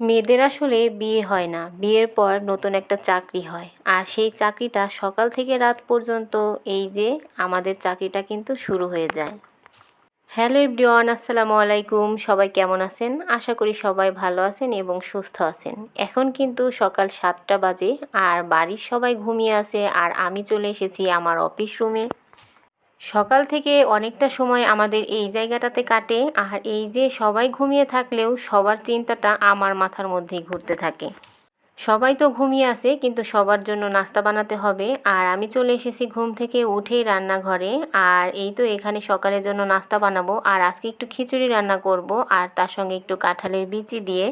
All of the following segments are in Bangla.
মেয়েদের আসলে বিয়ে হয় না। বিয়ের পর নতুন একটা চাকরি হয়। আর সেই চাকরিটা সকাল থেকে রাত পর্যন্ত এই যে আমাদের চাকরিটা কিন্তু শুরু হয়ে যায়। হ্যালো এভরিওয়ান, আসসালামু আলাইকুম। সবাই কেমন আছেন? আশা করি সবাই ভালো আছেন এবং সুস্থ আছেন। এখন কিন্তু সকাল সাতটা বাজে আর বাড়ির সবাই ঘুমিয়ে আছে আর আমি চলে এসেছি আমার অফিস রুমে। সকাল থেকে অনেকটা সময় আমাদের এই জায়গাটাতে কাটে, আর এই যে সবাই ঘুমিয়ে থাকলেও সবার চিন্তাটা আমার মাথার মধ্যেই ঘুরতে থাকে। সবাই তো ঘুমিয়ে আছে, কিন্তু সবার জন্য নাস্তা বানাতে হবে, আর আমি চলে এসেছি ঘুম থেকে উঠেই রান্নাঘরে, আর এই তো এখানে সকালের জন্য নাস্তা বানাবো, আর আজকে একটু খিচুড়ি রান্না করব, আর তার সঙ্গে একটু কাঁঠালের বিচি দিয়ে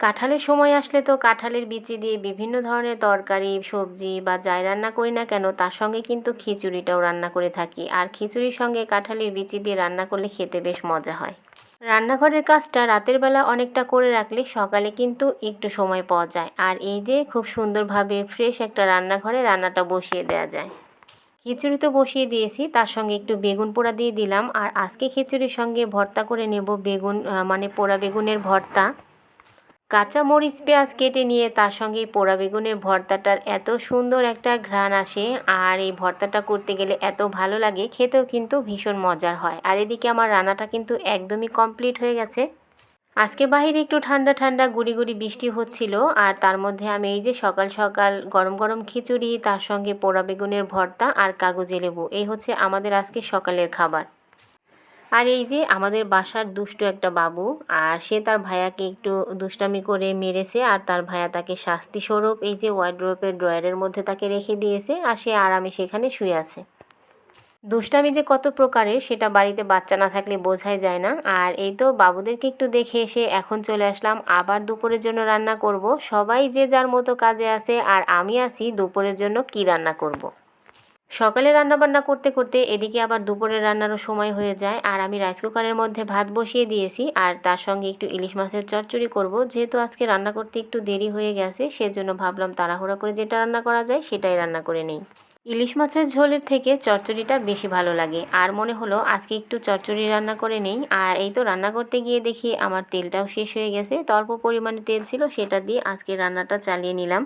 কাঁঠালের সময় আসলে তো কাঁঠালের বিচি দিয়ে বিভিন্ন ধরনের তরকারি, সবজি বা যাই রান্না করি না কেন, তার সঙ্গে কিন্তু খিচুড়িটাও রান্না করে থাকি। আর খিচুড়ির সঙ্গে কাঁঠালের বিচি দিয়ে রান্না করলে খেতে বেশ মজা হয়। রান্নাঘরের কাজটা রাতের বেলা অনেকটা করে রাখলে সকালে কিন্তু একটু সময় পাওয়া যায়। আর এই যে খুব সুন্দরভাবে ফ্রেশ একটা রান্নাঘরে রান্নাটা বসিয়ে দেওয়া যায়। খিচুড়ি তো বসিয়ে দিয়েছি, তার সঙ্গে একটু বেগুন পোড়া দিয়ে দিলাম। আর আজকে খিচুড়ির সঙ্গে ভর্তা করে নেব বেগুন মানে পোড়া বেগুনের ভর্তা। কাঁচা মরিচ পেঁয়াজ কেটে নিয়ে তার সঙ্গে পোড়া বেগুনের ভর্তাটার এত সুন্দর একটা ঘ্রাণ আসে, আর এই ভর্তাটা করতে গেলে এত ভালো লাগে, খেতেও কিন্তু ভীষণ মজার হয়। আর এদিকে আমার রান্নাটা কিন্তু একদমই কমপ্লিট হয়ে গেছে। আজকে বাহিরে একটু ঠান্ডা ঠান্ডা গুড়ি গুড়ি বৃষ্টি হচ্ছিল, আর তার মধ্যে আমি এই যে সকাল সকাল গরম গরম খিচুড়ি, তার সঙ্গে পোড়া বেগুনের ভর্তা আর কাগজে লেবু, এই হচ্ছে আমাদের আজকে সকালের খাবার। আর এই যে আমাদের বাসার দুষ্ট একটা বাবু, আর সে তার ভাইয়াকে একটু দুষ্টামি করে মেরেছে, আর তার ভাইয়া তাকে শাস্তি স্বরূপ এই যে ওয়ার্ড্রোপের ড্রয়ারের মধ্যে তাকে রেখে দিয়েছে, আর সে আরামে সেখানে শুয়ে আছে। দুষ্টামি যে কত প্রকারের, সেটা বাড়িতে বাচ্চা না থাকলে বোঝাই যায় না। আর এই তো বাবুদেরকে একটু দেখে এসে এখন চলে আসলাম, আবার দুপুরের জন্য রান্না করব। সবাই যে যার মতো কাজে আছে, আর আমি আছি, দুপুরের জন্য কি রান্না করব। সকালে রান্নাবান্না করতে করতে এদিকে আবার দুপুরের রান্নারও সময় হয়ে যায়। আর আমি রাইস কুকারের মধ্যে ভাত বসিয়ে দিয়েছি। আর তার সঙ্গে একটু ইলিশ মাছের চচ্চড়ি করব। যেহেতু আজকে রান্না করতে একটু দেরি হয়ে গেছে, সেজন্য ভাবলাম তাড়াহুড়া করে যেটা রান্না করা যায় সেটাই রান্না করে নেই। ইলিশ মাছের ঝোলের থেকে চচ্চড়িটা বেশি ভালো লাগে। আর মনে হলো আজকে একটু চচ্চড়ি রান্না করে নেই। আর এই তো রান্না করতে গিয়ে দেখি আমার তেলটাও শেষ হয়ে গেছে। তো অল্প পরিমাণে তেল ছিল সেটা দিয়ে আজকে রান্নাটা চালিয়ে নিলাম।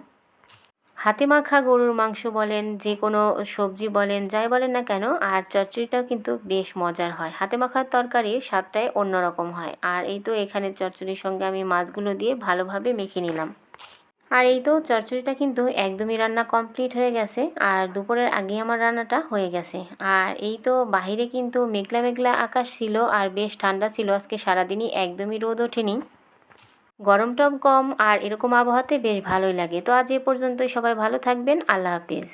হাতে মাখা গরুর মাংস বলেন, যে কোনো সবজি বলেন, যাই বলেন না কেন, আর চচ্চড়িটাও কিন্তু বেশ মজার হয়। হাতে মাখার তরকারির স্বাদটাই অন্যরকম হয়। আর এই তো এখানে চচ্চড়ির সঙ্গে আমি মাছগুলো দিয়ে ভালোভাবে মেখে নিলাম। আর এই তো চচ্চড়িটা কিন্তু একদমই রান্না কমপ্লিট হয়ে গেছে, আর দুপুরের আগে আমার রান্নাটা হয়ে গেছে। আর এই তো বাহিরে কিন্তু মেঘলা মেঘলা আকাশ ছিল আর বেশ ঠান্ডা ছিল। আজকে সারাদিনই একদমই রোদ ওঠেনি। গরমটাও কম আর এরকম আবহাওয়াতে বেশ ভালোই লাগে। তো আজ এ পর্যন্তই সবাই ভালো থাকবেন। আল্লাহ হাফিজ।